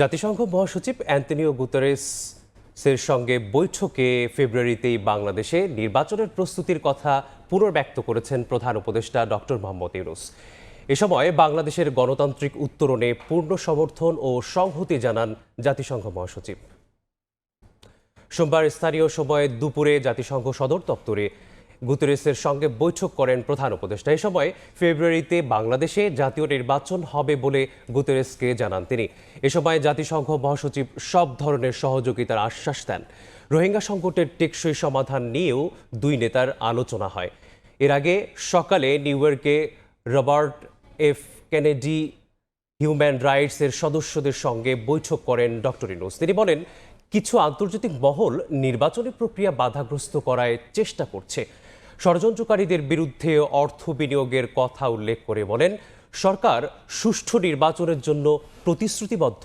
জাতিসংঘ মহাসচিব Antonio Guterres এর সঙ্গে বৈঠকে ফেব্রুয়ারিতেই বাংলাদেশে নির্বাচনের প্রস্তুতির কথা পুনর্ব্যক্ত করেছেন প্রধান উপদেষ্টা ডক্টর মোহাম্মদ ইউনুস। এ সময় বাংলাদেশের গণতান্ত্রিক উত্তরণে পূর্ণ সমর্থন ও সংহতি জানান জাতিসংঘ মহাসচিব। সোমবার স্থানীয় সময়ে দুপুরে জাতিসংঘ সদর দপ্তরে গুতেরেসের সঙ্গে বৈঠক করেন প্রধান উপদেষ্টা। এ সময় ফেব্রুয়ারিতে বাংলাদেশে জাতীয় নির্বাচন হবে বলে গুতেরেসকে জানান তিনি। এ সময় জাতিসংঘ মহাসচিব সব ধরনের সহযোগিতার আশ্বাস দেন। রোহিঙ্গা সংকটের টেকসই সমাধান নিয়েও দুই নেতার আলোচনা হয়। এর আগে সকালে নিউ ইয়র্কে রবার্ট এফ কেনেডি হিউম্যান রাইটসের সদস্যদের সঙ্গে বৈঠক করেন ডক্টর ইনোস তিনি বলেন, কিছু আন্তর্জাতিক মহল নির্বাচনী প্রক্রিয়া বাধাগ্রস্ত করায় চেষ্টা করছে। ষড়যন্ত্রকারীদের বিরুদ্ধে অর্থ বিনিয়োগের কথা উল্লেখ করে বলেন সরকার সুষ্ঠু নির্বাচনের জন্য প্রতিশ্রুতিবদ্ধ।